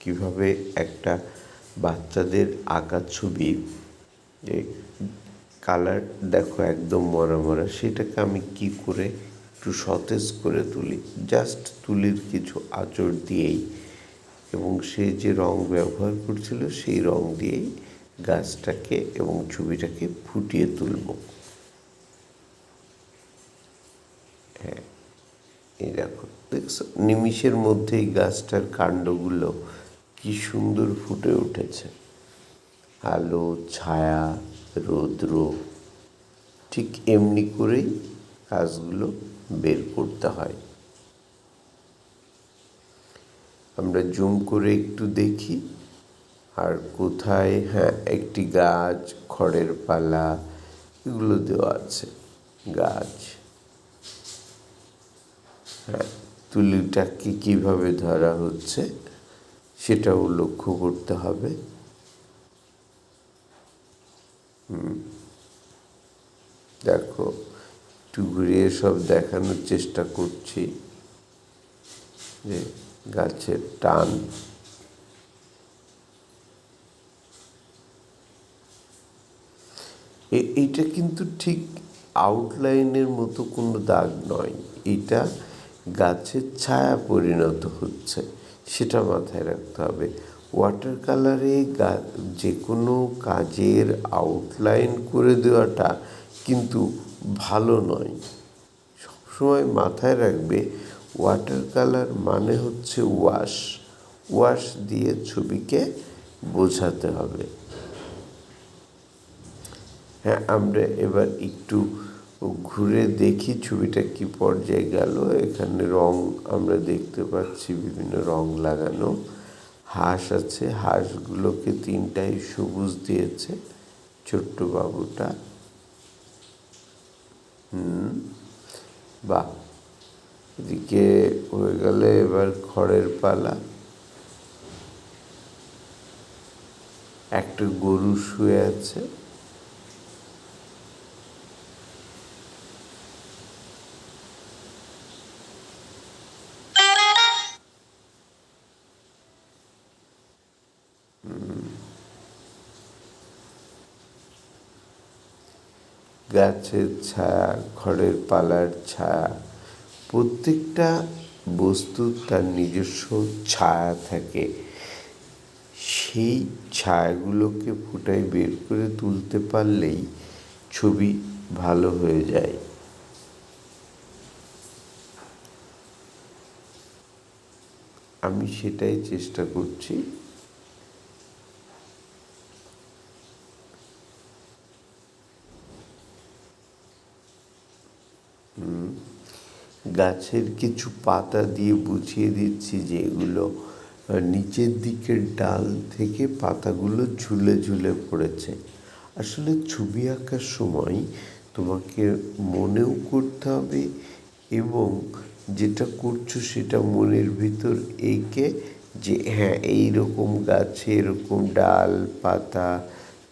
কীভাবে একটা বাচ্চাদের আঁকা ছবি কালার দেখো একদম মরা মরা, সেটাকে আমি কি করে একটু সতেজ করে তুলি? জাস্ট তুলির কিছু আঁচড় দিয়েই এবং সে যে রং ব্যবহার করছিল সেই রং দিয়েই গাছটাকে এবং ছবিটাকে ফুটিয়ে তুলব। হ্যাঁ এই দেখো, দেখছ? নিমিষের মধ্যেই গাছটার কাণ্ডগুলো কি সুন্দর ফুটে উঠেছে। আলো, ছায়া, রৌদ্র, ঠিক এমনি করেই কাজগুলো বের করতে হয়। আমরা জুম করে একটু দেখি, আর কোথায় হ্যাঁ একটি গাছ, খড়ের পালা, এগুলো দেওয়া আছে, গাছ। হ্যাঁ তুলিটাকে কীভাবে ধরা হচ্ছে? সেটাও লক্ষ্য করতে হবে। দেখো, একটু ঘুরিয়ে সব দেখানোর চেষ্টা করছি যে গাছের টান। এইটা কিন্তু ঠিক আউটলাইনের মতো কোনো দাগ নয়। এটা গাছের ছায়া পরিণত হচ্ছে। সেটা মাথায় রাখতে হবে। ওয়াটার কালারে যে কোনো কাজের আউটলাইন করে দেওয়াটা কিন্তু ভালো নয়। সবসময় মাথায় রাখবে ওয়াটার কালার মানে হচ্ছে ওয়াশ ওয়াশ দিয়ে ছবিকে বোঝাতে হবে। হ্যাঁ আমরা এবার একটু ঘুরে দেখি ছবিটা কি পর্যায়ে গেল। এখানে রং আমরা দেখতে পাচ্ছি বিভিন্ন রং লাগানো। হাঁস আছে, হাঁসগুলোকে তিনটাই সবুজ দিয়েছে, ছোট্ট বাবুটা। হুম, বাহ, এদিকে হয়ে গেলে এবার খড়ের পালা। একটা গরু শুয়ে আছে। গাছের ছায়া ঘরের পালার ছায়া, প্রত্যেকটা বস্তুর তার নিজস্ব ছায়া থাকে। সেই ছায়াগুলোকে ফুটায় বের করে তুলতে পারলেই ছবি ভালো হয়ে যায়। আমি সেটাই চেষ্টা করছি। গাছের কিছু পাতা দিয়ে বুঝিয়ে দিচ্ছি যে এগুলো নিচের দিকের ডাল থেকে পাতাগুলো ঝুলে ঝুলে পড়েছে। আসলে ছবি আঁকার সময় তোমাকে মনেও করতে হবে এবং যেটা করছ সেটা মনের ভিতর এঁকে যে হ্যাঁ এইরকম গাছে এরকম ডাল, পাতা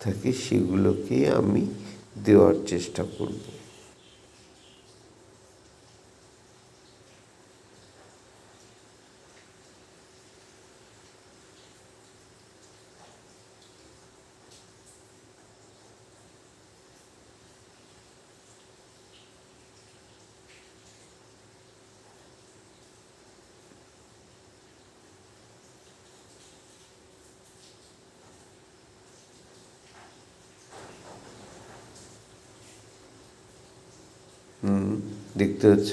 থাকে সেগুলোকে আমি দেওয়ার চেষ্টা করব। দেখতে পাচ্ছ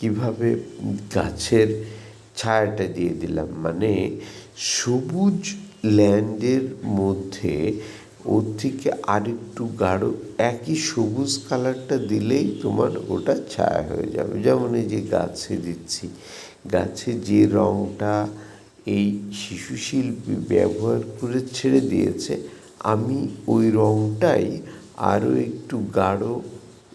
কীভাবে গাছের ছায়াটা দিয়ে দিলাম? মানে সবুজ ল্যান্ডের মধ্যে ওর থেকে আরেকটু গাঢ়, একই সবুজ কালারটা দিলেই তোমার ওটা ছায়া হয়ে যাবে। যেমন এই যে গাছে দিচ্ছি, গাছে যে রঙটা এই শিশু শিল্পী ব্যবহার করে ছেড়ে দিয়েছে, আমি ওই রঙটাই আরও একটু গাঢ়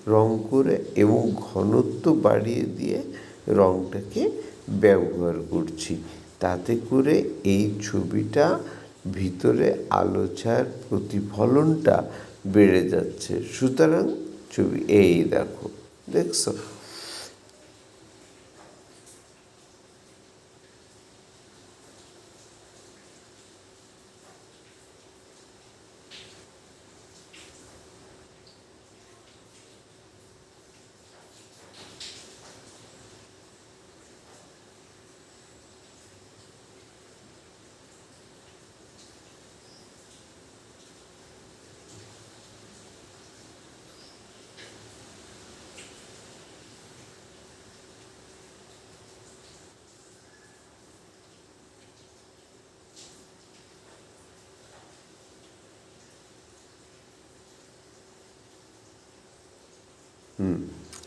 রং করে এবং ঘনত্ব বাড়িয়ে দিয়ে রংটাকে ব্যবহার করছি। তাতে করে এই ছবিটা ভিতরে আলো ছায়ার প্রতিফলনটা বেড়ে যাচ্ছে। সুতরাং ছবি, এই দেখো, দেখছ?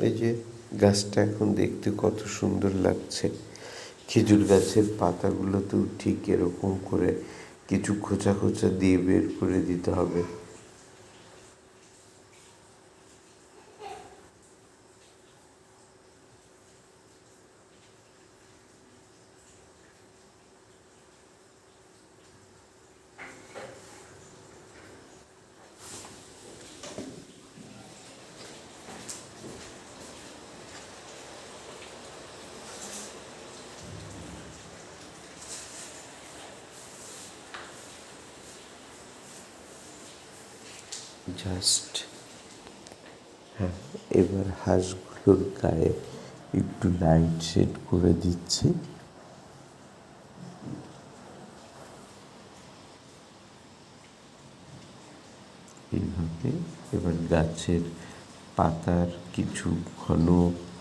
এই যে গাছটা এখন দেখতে কত সুন্দর লাগছে। খেজুর গাছের পাতাগুলোতেও ঠিক এরকম করে কিছু খোঁচা খোঁচা দিয়ে বের করে দিতে হবে। জাস্ট হ্যাঁ এবার হাঁসগুলোর গায়ে একটু লাইট শেড করে দিচ্ছি। এইভাবে এবার গাছের পাতার কিছু ঘন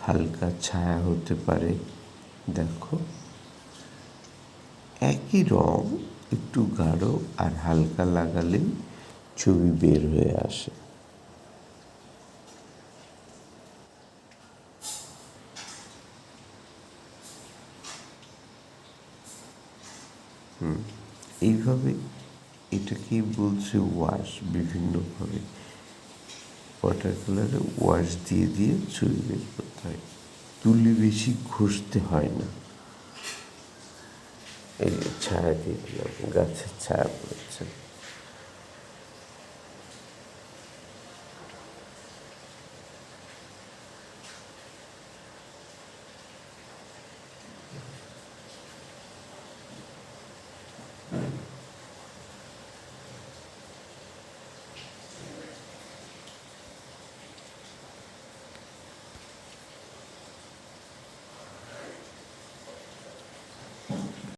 হালকা ছায়া হতে পারে। দেখো, একই রং, একটু গাঢ় আর হালকা লাগালেই ছবি বের হয়ে আসে। এইভাবে এটাকেই বলছে ওয়াশ বিভিন্নভাবে। ওয়াটার কালারে ওয়াশ দিয়ে দিয়ে ছবি বের করতে হয়। তুলি বেশি ঘষতে হয় না। এই ছায়া দিয়ে দিলাম, গাছের ছায়া পড়েছে।